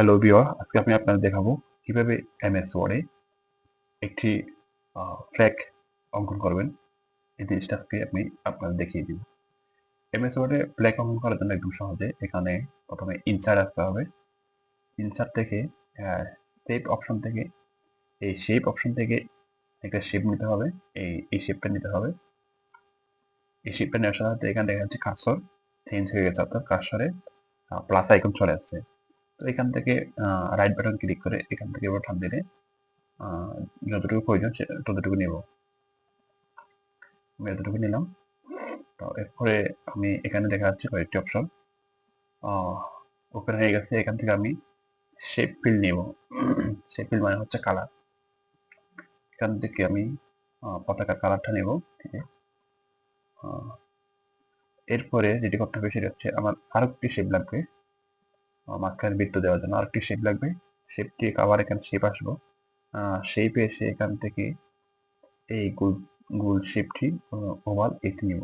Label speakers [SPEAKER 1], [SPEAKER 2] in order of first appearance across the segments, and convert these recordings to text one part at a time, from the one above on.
[SPEAKER 1] Hello বিওর আজকে আমি আপনাদের দেখাবো কীভাবে এমএস ওয়ার্ডে একটি ফ্ল্যাগ অঙ্কন করবেন। এই জিনিসটা আজকে আমি আপনাদের দেখিয়ে দিব। এমএস ওয়ার্ডে ফ্ল্যাগ অঙ্কন করার জন্য একদম সহজে এখানে প্রথমে ইনসার্ট আসতে হবে। ইনসার্ট থেকে শেপ অপশন থেকে, এই শেপ অপশন থেকে একটা শেপ নিতে হবে। এই এই শেপটা নিতে হবে। এই শেপটা নেওয়ার সাথে এখানে দেখা যাচ্ছে কার্সর চেঞ্জ হয়ে গেছে অর্থাৎ কার্সরে প্লাস আইকন চলে আসছে। তো এখান থেকে রাইট বাটন ক্লিক করে এখান থেকে টান দিলে যতটুকু প্রয়োজন ততটুকু নেব। আমি এতটুকু নিলাম। তো এরপরে আমি এখানে দেখা যাচ্ছে কয়েকটি অপশন ওপেন হয়ে গেছে, এখান থেকে আমি শেপ ফিল নেব। শেপ ফিল মানে হচ্ছে কালার এখান থেকে আমি পতাকার কালারটা নেব? এরপরে যেটি করতে হবে সেটা হচ্ছে আমার আরও একটি শেপ লাগবে। মাঝখানে বৃত্ত দেওয়ার জন্য। আরেকটি শেপ লাগবে। শেপটি আবার এখানে শেপ আসব। শেপে এসে এখান থেকে এই গোল গোল শেপটি ওভাল এটি নিব।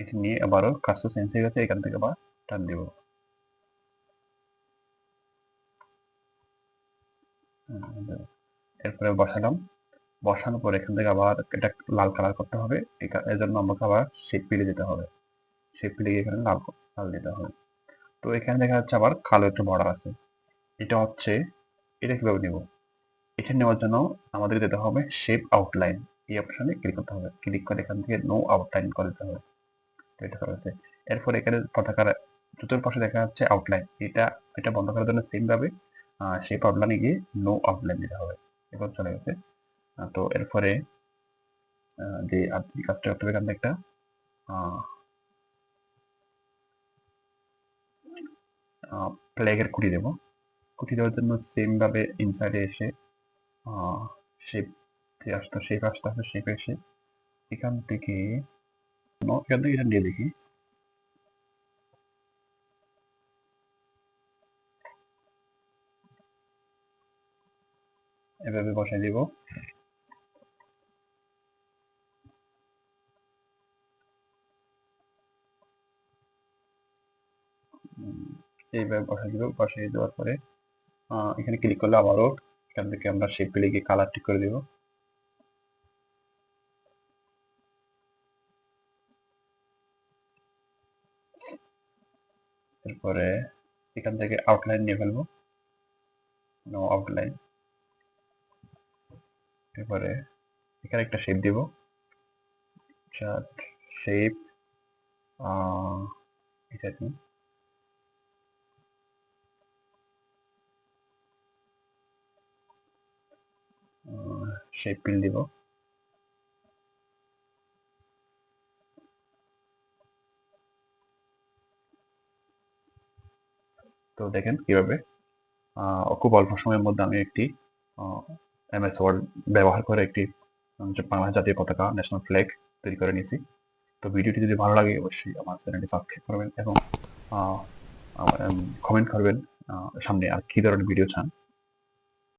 [SPEAKER 1] এটি নিয়ে আবারও কাজটা চেঞ্জ হয়ে গেছে এখান থেকে আবার টান দিব। এরপরে বসালাম। বসানোর পর এখান থেকে আবার এটা লাল কালার করতে হবে। এর জন্য আমাকে আবার শেপ পিলে যেতে হবে। শেপ পিলে এখানে লাল লাল দিতে হবে। তো এখানে দেখা যাচ্ছে আবার কালো একটা বর্ডার আছে। এটা হচ্ছে, এটা কীভাবে নেব? এটা নেওয়ার জন্য আমাদের যেতে হবে শেপ আউটলাইন এই অপশনে ক্লিক করতে হবে। ক্লিক করে এখান থেকে নো আউটলাইন করে দিতে হবে। তো এটা করা হয়েছে। এরপর এখানে পতাকার চতুর্পাশে দেখা যাচ্ছে আউটলাইন এটা এটা বন্ধ করার জন্য সেম ভাবে শেপ আউটলাইনে গিয়ে নো আউটলাইন দিতে হবে। এবার চলে গেছে। তো এরপরে যে আপনি কাজটা করতে হবে এখান থেকে একটা ফ্ল্যাগের কুটি দেবো। কুটি দেওয়ার জন্য সেম ভাবে ইনসাইডে এসে শেপ যে আসতো শেপ আসতে হবে শেপ এসে এখান থেকে এখান থেকে এটা নিয়ে দেখি। এভাবে বসাই দিব। এইভাবে বসাই দিব, বসাই দেওয়ার পরে এখানে ক্লিক করলে আবারও এখান থেকে আমরা শেপ পেলে গিয়ে কালার ঠিক করে দিব। এরপরে এখান থেকে আউটলাইন নিয়ে ফেলব। নো আউটলাইন এরপরে এখানে একটা শেপ দিব। শেপ এটা শেপ পিন দিব। তো দেখেন কীভাবে খুব অল্প সময়ের মধ্যে আমি একটি এমএস ওয়ার্ড ব্যবহার করে একটি বাংলা জাতীয় পতাকা ন্যাশনাল ফ্ল্যাগ তৈরি করে নিয়েছি। তো ভিডিওটি যদি ভালো লাগে, অবশ্যই আমার চ্যানেলটি সাবস্ক্রাইব করবেন এবং কমেন্ট করবেন। সামনে আর কি ধরনের ভিডিও চান